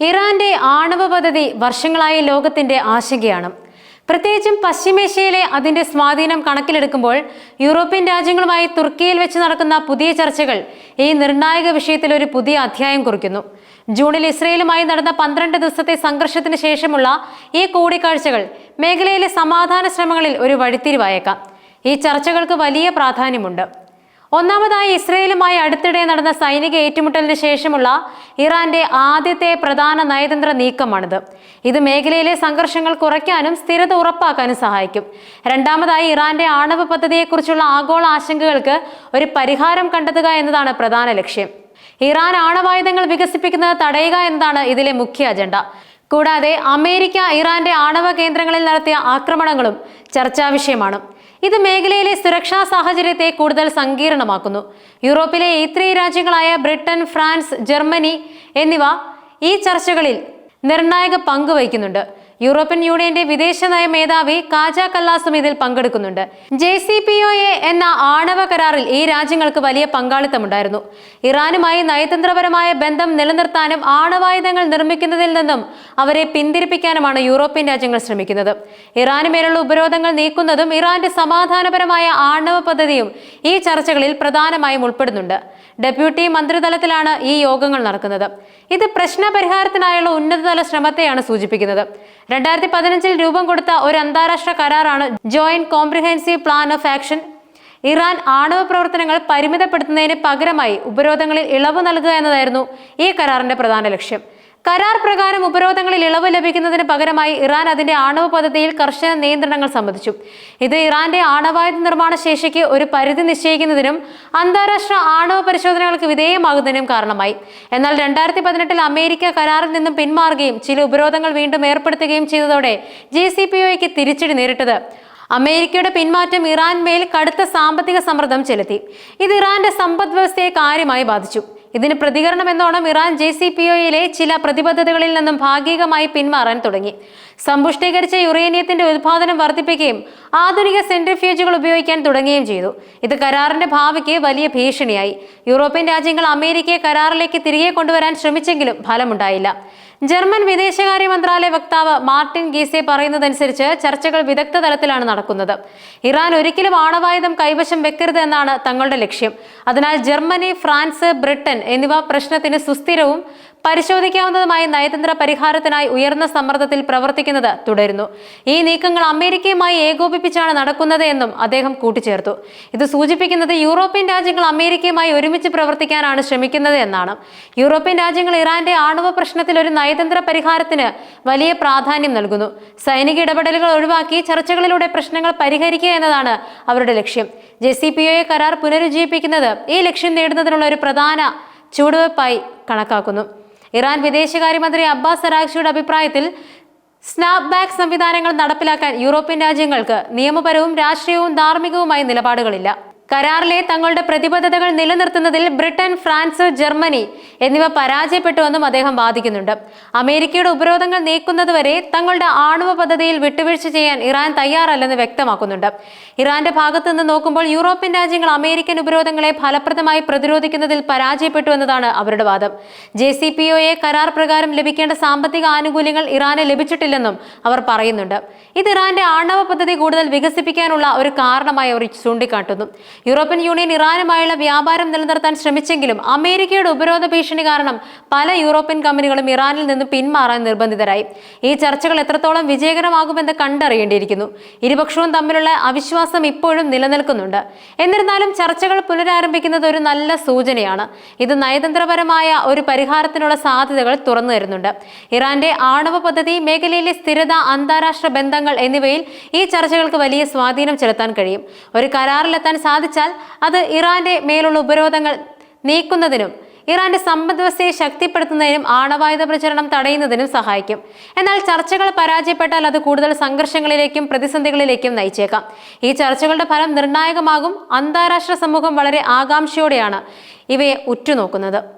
ഇറാന്റെ ആണവ പദ്ധതി വർഷങ്ങളായി ലോകത്തിന്റെ ആശങ്കയാണ്. പ്രത്യേകിച്ചും പശ്ചിമേഷ്യയിലെ അതിന്റെ സ്വാധീനം കണക്കിലെടുക്കുമ്പോൾ യൂറോപ്യൻ രാജ്യങ്ങളുമായി തുർക്കിയിൽ വെച്ച് നടക്കുന്ന പുതിയ ചർച്ചകൾ ഈ നിർണായക വിഷയത്തിൽ ഒരു പുതിയ അധ്യായം കുറിക്കുന്നു. ജൂണിൽ ഇസ്രയേലുമായി നടന്ന പന്ത്രണ്ട് ദിവസത്തെ സംഘർഷത്തിന് ശേഷമുള്ള ഈ കൂടിക്കാഴ്ചകൾ മേഖലയിലെ സമാധാന ശ്രമങ്ങളിൽ ഒരു വഴിത്തിരിവായേക്കാം. ഈ ചർച്ചകൾക്ക് വലിയ പ്രാധാന്യമുണ്ട്. ഒന്നാമതായി ഇസ്രയേലുമായി അടുത്തിടെ നടന്ന സൈനിക ഏറ്റുമുട്ടലിന് ശേഷമുള്ള ഇറാന്റെ ആദ്യത്തെ പ്രധാന നയതന്ത്ര നീക്കമാണിത്. ഇത് മേഖലയിലെ സംഘർഷങ്ങൾ കുറയ്ക്കാനും സ്ഥിരത ഉറപ്പാക്കാനും സഹായിക്കും. രണ്ടാമതായി ഇറാന്റെ ആണവ പദ്ധതിയെക്കുറിച്ചുള്ള ആഗോള ആശങ്കകൾക്ക് ഒരു പരിഹാരം കണ്ടെത്തുക എന്നതാണ് പ്രധാന ലക്ഷ്യം. ഇറാൻ ആണവായുധങ്ങൾ വികസിപ്പിക്കുന്നത് തടയുക എന്നതാണ് ഇതിലെ മുഖ്യ അജണ്ട. കൂടാതെ അമേരിക്ക ഇറാന്റെ ആണവ കേന്ദ്രങ്ങളിൽ നടത്തിയ ആക്രമണങ്ങളും ചർച്ചാ വിഷയമാണ്. ഇത് മേഖലയിലെ സുരക്ഷാ സാഹചര്യത്തെ കൂടുതൽ സങ്കീർണമാക്കുന്നു. യൂറോപ്പിലെ ഇത്രയും രാജ്യങ്ങളായ ബ്രിട്ടൻ ഫ്രാൻസ് ജർമ്മനി എന്നിവ ഈ ചർച്ചകളിൽ നിർണായക പങ്ക് വഹിക്കുന്നുണ്ട്. യൂറോപ്യൻ യൂണിയന്റെ വിദേശ നയ മേധാവി കാജ കല്ലാസും ഇതിൽ പങ്കെടുക്കുന്നുണ്ട്. J C P O A എന്ന ആണവ കരാറിൽ ഈ രാജ്യങ്ങൾക്ക് വലിയ പങ്കാളിത്തമുണ്ടായിരുന്നു. ഇറാനുമായി നയതന്ത്രപരമായ ബന്ധം നിലനിർത്താനും ആണവായുധങ്ങൾ നിർമ്മിക്കുന്നതിൽ നിന്നും അവരെ പിന്തിരിപ്പിക്കാനുമാണ് യൂറോപ്യൻ രാജ്യങ്ങൾ ശ്രമിക്കുന്നത്. ഇറാന് മേലുള്ള ഉപരോധങ്ങൾ നീക്കുന്നതും ഇറാന്റെ സമാധാനപരമായ ആണവ പദ്ധതിയും ഈ ചർച്ചകളിൽ പ്രധാനമായും ഉൾപ്പെടുന്നുണ്ട്. ഡെപ്യൂട്ടി മന്ത്രിതലത്തിലാണ് ഈ യോഗങ്ങൾ നടക്കുന്നത്. ഇത് പ്രശ്ന പരിഹാരത്തിനായുള്ള ഉന്നതതല ശ്രമത്തെയാണ് സൂചിപ്പിക്കുന്നത്. രണ്ടായിരത്തി പതിനഞ്ചിൽ രൂപം കൊടുത്ത ഒരു അന്താരാഷ്ട്ര കരാറാണ് joint comprehensive plan of action Iran ആണവ പ്രവർത്തനങ്ങൾ പരിമിതപ്പെടുത്തുന്നതിന് പകരമായി ഉപരോധങ്ങളിൽ ഇളവ് നൽകുക എന്നതായിരുന്നു ഈ കരാറിന്റെ പ്രധാന ലക്ഷ്യം. കരാർ പ്രകാരം ഉപരോധങ്ങളിൽ ഇളവ് ലഭിക്കുന്നതിന് പകരമായി ഇറാൻ അതിന്റെ ആണവ പദ്ധതിയിൽ കർശന നിയന്ത്രണങ്ങൾ സംബന്ധിച്ചു. ഇത് ഇറാന്റെ ആണവായുധ നിർമ്മാണ ശേഷിക്ക് ഒരു പരിധി നിശ്ചയിക്കുന്നതിനും അന്താരാഷ്ട്ര ആണവ പരിശോധനകൾക്ക് വിധേയമാകുന്നതിനും കാരണമായി. എന്നാൽ രണ്ടായിരത്തി പതിനെട്ടിൽ അമേരിക്ക കരാറിൽ നിന്നും പിന്മാറുകയും ചില ഉപരോധങ്ങൾ വീണ്ടും ഏർപ്പെടുത്തുകയും ചെയ്തതോടെ ജെ സി പി ഒയ്ക്ക് തിരിച്ചടി നേരിട്ടത്. അമേരിക്കയുടെ പിന്മാറ്റം ഇറാൻ മേൽ കടുത്ത സാമ്പത്തിക സമ്മർദ്ദം ചെലുത്തി. ഇത് ഇറാന്റെ സമ്പദ് വ്യവസ്ഥയെ കാര്യമായി ബാധിച്ചു. ഇതിന് പ്രതികരണമെന്നോണം ഇറാൻ ജെ സി പി ഒയിലെ ചില പ്രതിബദ്ധതകളിൽ നിന്നും ഭാഗികമായി പിന്മാറാൻ തുടങ്ങി. സമ്പുഷ്ടീകരിച്ച യുറേനിയത്തിന്റെ ഉത്പാദനം വർദ്ധിപ്പിക്കുകയും ആധുനിക സെൻട്രിഫ്യൂജുകൾ ഉപയോഗിക്കാൻ തുടങ്ങുകയും ചെയ്തു. ഇത് കരാറിന്റെ ഭാവിക്ക് വലിയ ഭീഷണിയായി. യൂറോപ്യൻ രാജ്യങ്ങൾ അമേരിക്കയെ കരാറിലേക്ക് തിരികെ കൊണ്ടുവരാൻ ശ്രമിച്ചെങ്കിലും ഫലമുണ്ടായില്ല. ജർമ്മൻ വിദേശകാര്യ മന്ത്രാലയ വക്താവ് മാർട്ടിൻ ഗീസെ പറയുന്നതനുസരിച്ച് ചർച്ചകൾ വിദഗ്ധ തലത്തിലാണ് നടക്കുന്നത്. ഇറാൻ ഒരിക്കലും ആണവായുധം കൈവശം വെക്കരുത് എന്നാണ് തങ്ങളുടെ ലക്ഷ്യം. അതിനാൽ ജർമ്മനി ഫ്രാൻസ് ബ്രിട്ടൻ എന്നിവ പ്രശ്നത്തിന് സുസ്ഥിരവും പരിശോധിക്കാവുന്നതുമായ നയതന്ത്ര പരിഹാരത്തിനായി ഉയർന്ന സമ്മർദ്ദത്തിൽ പ്രവർത്തിക്കുന്നത് തുടരുന്നു. ഈ നീക്കങ്ങൾ അമേരിക്കയുമായി ഏകോപിപ്പിച്ചാണ് നടക്കുന്നത് എന്നും അദ്ദേഹം കൂട്ടിച്ചേർത്തു. ഇത് സൂചിപ്പിക്കുന്നത് യൂറോപ്യൻ രാജ്യങ്ങൾ അമേരിക്കയുമായി ഒരുമിച്ച് പ്രവർത്തിക്കാനാണ് ശ്രമിക്കുന്നത് എന്നാണ്. യൂറോപ്യൻ രാജ്യങ്ങൾ ഇറാന്റെ ആണവ പ്രശ്നത്തിൽ ഒരു നയതന്ത്ര പരിഹാരത്തിന് വലിയ പ്രാധാന്യം നൽകുന്നു. സൈനിക ഇടപെടലുകൾ ഒഴിവാക്കി ചർച്ചകളിലൂടെ പ്രശ്നങ്ങൾ പരിഹരിക്കുക എന്നതാണ് അവരുടെ ലക്ഷ്യം. ജെ സി പി ഒയെ കരാർ പുനരുജ്ജീവിപ്പിക്കുന്നത് ഈ ലക്ഷ്യം നേടുന്നതിനുള്ള ഒരു പ്രധാന ചുവടുവയ്പായി കണക്കാക്കുന്നു. ഇറാൻ വിദേശകാര്യമന്ത്രി അബ്ബാസ് സറാക്ഷിയുടെ അഭിപ്രായത്തിൽ സ്നാപ് ബാക്ക് സംവിധാനങ്ങൾ നടപ്പിലാക്കാൻ യൂറോപ്യൻ രാജ്യങ്ങൾക്ക് നിയമപരവും രാഷ്ട്രീയവും ധാർമ്മികവുമായ നിലപാടുകളില്ല. കരാറിലെ തങ്ങളുടെ പ്രതിബദ്ധതകൾ നിലനിർത്തുന്നതിൽ ബ്രിട്ടൻ ഫ്രാൻസ് ജർമ്മനി എന്നിവ പരാജയപ്പെട്ടുവെന്നും അദ്ദേഹം വാദിക്കുന്നുണ്ട്. അമേരിക്കയുടെ ഉപരോധങ്ങൾ നീക്കുന്നതുവരെ തങ്ങളുടെ ആണവ പദ്ധതിയിൽ വിട്ടുവീഴ്ച ചെയ്യാൻ ഇറാൻ തയ്യാറല്ലെന്ന് വ്യക്തമാക്കുന്നുണ്ട്. ഇറാന്റെ ഭാഗത്തു നിന്ന് നോക്കുമ്പോൾ യൂറോപ്യൻ രാജ്യങ്ങൾ അമേരിക്കൻ ഉപരോധങ്ങളെ ഫലപ്രദമായി പ്രതിരോധിക്കുന്നതിൽ പരാജയപ്പെട്ടു എന്നതാണ് അവരുടെ വാദം. ജെ സി പി ഒയെ കരാർ പ്രകാരം ലഭിക്കേണ്ട സാമ്പത്തിക ആനുകൂല്യങ്ങൾ ഇറാന് ലഭിച്ചിട്ടില്ലെന്നും അവർ പറയുന്നുണ്ട്. ഇത് ഇറാന്റെ ആണവ പദ്ധതി കൂടുതൽ വികസിപ്പിക്കാനുള്ള ഒരു കാരണമായി അവർ ചൂണ്ടിക്കാട്ടുന്നു. യൂറോപ്യൻ യൂണിയൻ ഇറാനുമായുള്ള വ്യാപാരം നിലനിർത്താൻ ശ്രമിച്ചെങ്കിലും അമേരിക്കയുടെ ഉപരോധ ഭീഷണി കാരണം പല യൂറോപ്യൻ കമ്പനികളും ഇറാനിൽ നിന്ന് പിന്മാറാൻ നിർബന്ധിതരായി. ഈ ചർച്ചകൾ എത്രത്തോളം വിജയകരമാകുമെന്ന് കണ്ടറിയേണ്ടിയിരിക്കുന്നു. ഇരുപക്ഷവും തമ്മിലുള്ള അവിശ്വാസം ഇപ്പോഴും നിലനിൽക്കുന്നുണ്ട്. എന്നിരുന്നാലും ചർച്ചകൾ പുനരാരംഭിക്കുന്നത് ഒരു നല്ല സൂചനയാണ്. ഇത് നയതന്ത്രപരമായ ഒരു പരിഹാരത്തിനുള്ള സാധ്യതകൾ തുറന്നു തരുന്നുണ്ട്. ഇറാന്റെ ആണവ പദ്ധതി മേഖലയിലെ സ്ഥിരത അന്താരാഷ്ട്ര ബന്ധങ്ങൾ എന്നിവയിൽ ഈ ചർച്ചകൾക്ക് വലിയ സ്വാധീനം ചെലുത്താൻ കഴിയും. ഒരു കരാറിലെത്താൻ സാധിച്ചാൽ അത് ഇറാന്റെ മേലുള്ള ഉപരോധങ്ങൾ നീക്കുന്നതിനും ഇറാന്റെ സമ്പദ് വ്യവസ്ഥയെ ശക്തിപ്പെടുത്തുന്നതിനും ആണവായുധ പ്രചരണം തടയുന്നതിനും സഹായിക്കും. എന്നാൽ ചർച്ചകൾ പരാജയപ്പെട്ടാൽ അത് കൂടുതൽ സംഘർഷങ്ങളിലേക്കും പ്രതിസന്ധികളിലേക്കും നയിച്ചേക്കാം. ഈ ചർച്ചകളുടെ ഫലം നിർണായകമാകും. അന്താരാഷ്ട്ര സമൂഹം വളരെ ആകാംക്ഷയോടെയാണ് ഇവയെ ഉറ്റുനോക്കുന്നത്.